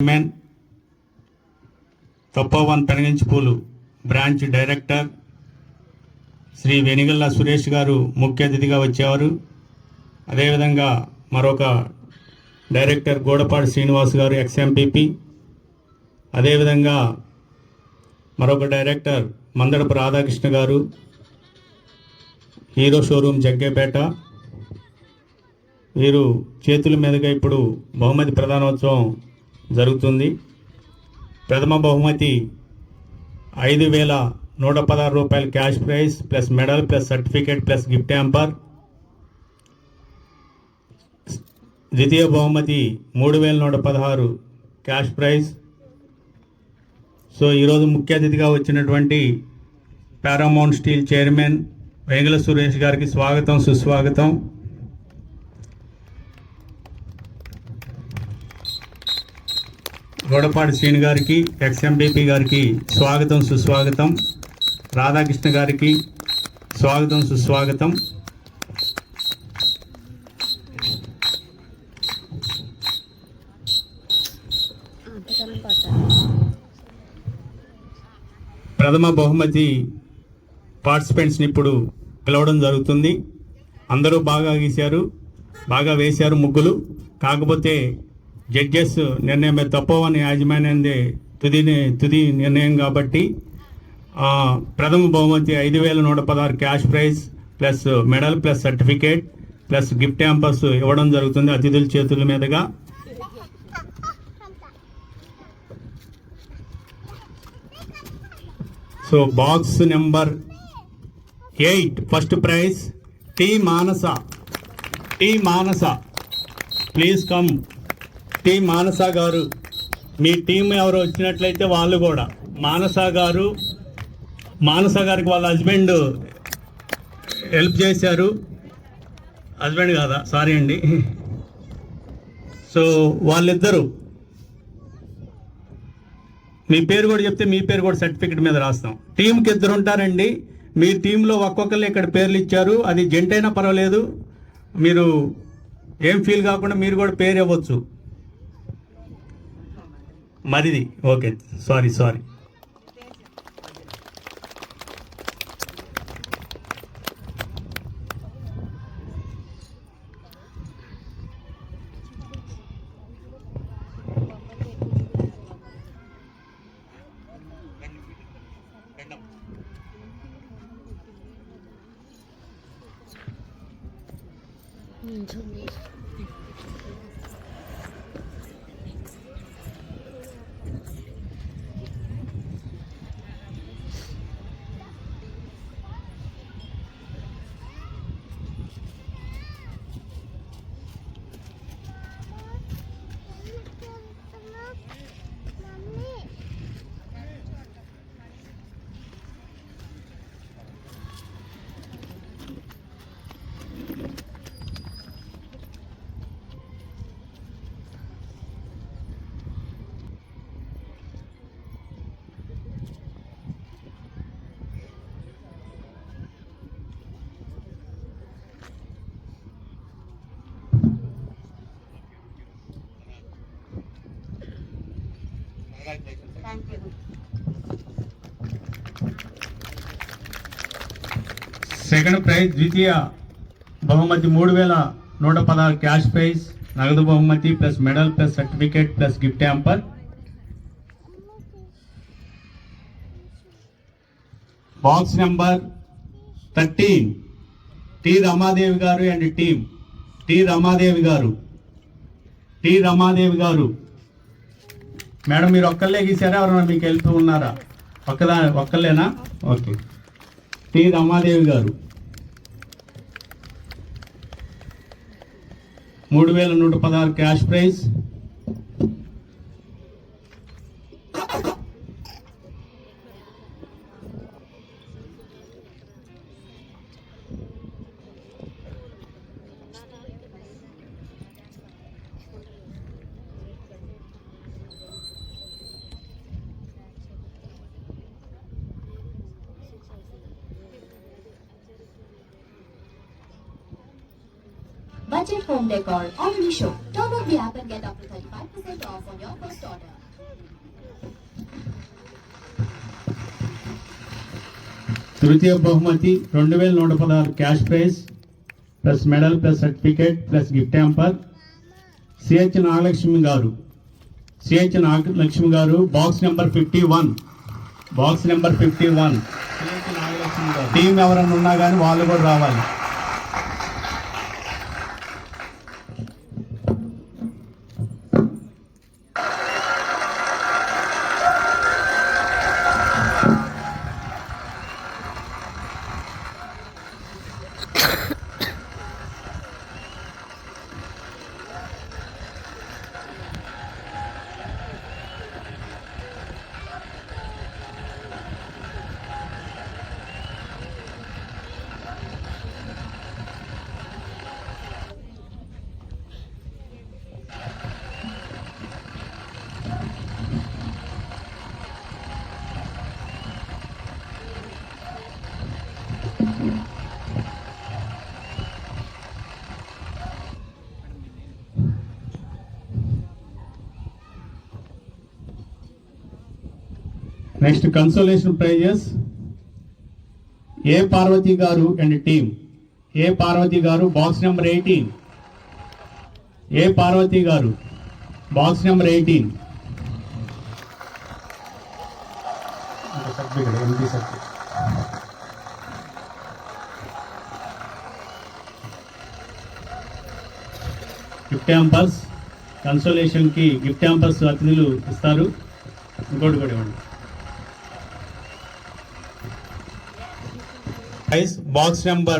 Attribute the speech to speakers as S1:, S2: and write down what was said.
S1: Chairman Tapovan పెనగించిపూలు branch director Shri Venigalla Suresh garu ముఖ్య అతిథిగా వచ్చేవారు అదేవిధంగా మరొక డైరెక్టర్ గోడపాటి శ్రీనివాస్ గారు ఎక్స్ఎంపీపీ అదేవిధంగా మరొక డైరెక్టర్ మందడపు రాధాకృష్ణ గారు హీరో షోరూమ్ జగ్గేపేట వీరు చేతుల మీదుగా ఇప్పుడు బహుమతి ప్రధానోత్సవం జరుగుతుంది. ప్రథమ బహుమతి ఐదు వేల నూట పదహారు రూపాయల cash prize plus medal plus certificate plus gift hamper. ద్వితీయ బహుమతి మూడు వేల నూట పదహారు క్యాష్ ప్రైజ్. సో ఈరోజు ముఖ్య అతిథిగా వచ్చినటువంటి Paramount steel chairman Vengala Suresh గారికి స్వాగతం సుస్వాగతం. గోడపాటి శ్రీని గారికి ఎక్స్ఎండిపి గారికి స్వాగతం సుస్వాగతం. రాధాకృష్ణ గారికి స్వాగతం సుస్వాగతం. ప్రథమ బహుమతి పార్టిసిపెంట్స్ని ఇప్పుడు పిలవడం జరుగుతుంది. అందరూ బాగా గీశారు బాగా వేశారు ముగ్గులు. కాకపోతే జడ్జెస్ నిర్ణయం తప్పవని యాజమాన్యంది తుది తుది నిర్ణయం కాబట్టి ప్రథమ బహుమతి ఐదు వేల నూట పదహారు cash prize plus medal plus certificate plus gift hamper ఇవ్వడం జరుగుతుంది అతిథుల చేతుల మీదుగా. So box number eight first prize T Manasa T Manasa please come. T Manasa garu. Me team ఎవరు వచ్చినట్లయితే వాళ్ళు కూడా. మానస గారు మానస గారికి వాళ్ళ హస్బెండ్ హెల్ప్ చేశారు. హస్బెండ్ కాదా? సారీ అండి. సో వాళ్ళిద్దరూ. మీ పేరు కూడా చెప్తే మీ పేరు కూడా సర్టిఫికెట్ మీద రాస్తాం. టీంకి ఇద్దరు ఉంటారండి. మీ టీంలో ఒక్కొక్కరు ఇక్కడ పేర్లు ఇచ్చారు. అది జంట అయినా పర్వాలేదు. మీరు ఏం ఫీల్ కాకుండా మీరు కూడా పేరు ఇవ్వచ్చు. మరిది. Okay sorry sorry. Second prize ద్వితీయ బహుమతి మూడు వేల నూట పదహారు క్యాష్ ప్రైజ్ నగదు బహుమతి plus medal plus certificate plus gift hamper box number thirteen T Ramadevi garu and team T Ramadevi గారు. టి రమాదేవి గారు. మేడం మీరు ఒక్కళ్ళే గీసారా ఎవరైనా మీకు వెళ్తూ ఉన్నారా? ఒక్కదా ఒక్కళ్ళేనా? ఓకే. టి. రమాదేవి గారు. మూడు వేల నూట పదహారు cash prize.
S2: Budget home decor already show. Download the app and get up to 35% off on your first order.
S1: తృతీయ బహుమతి రెండు వేల నూట పదహారు cash prize plus medal plus certificate plus gift hamper CH Nagalakshmi garu. CH Nagalakshmi garu box number fifty one box number fifty one team ఎవరన్నా ఉన్నా కానీ వాళ్ళు కూడా రావాలి. Next consolation prizes A Parvathi garu and team A Parvathi garu box number eighteen A Parvathi garu box number eighteen gift hampers కన్సోలేషన్కి gift hampers అతిథులు ఇస్తారు. ఇంకోటి కూడా ఇవ్వండి. Box number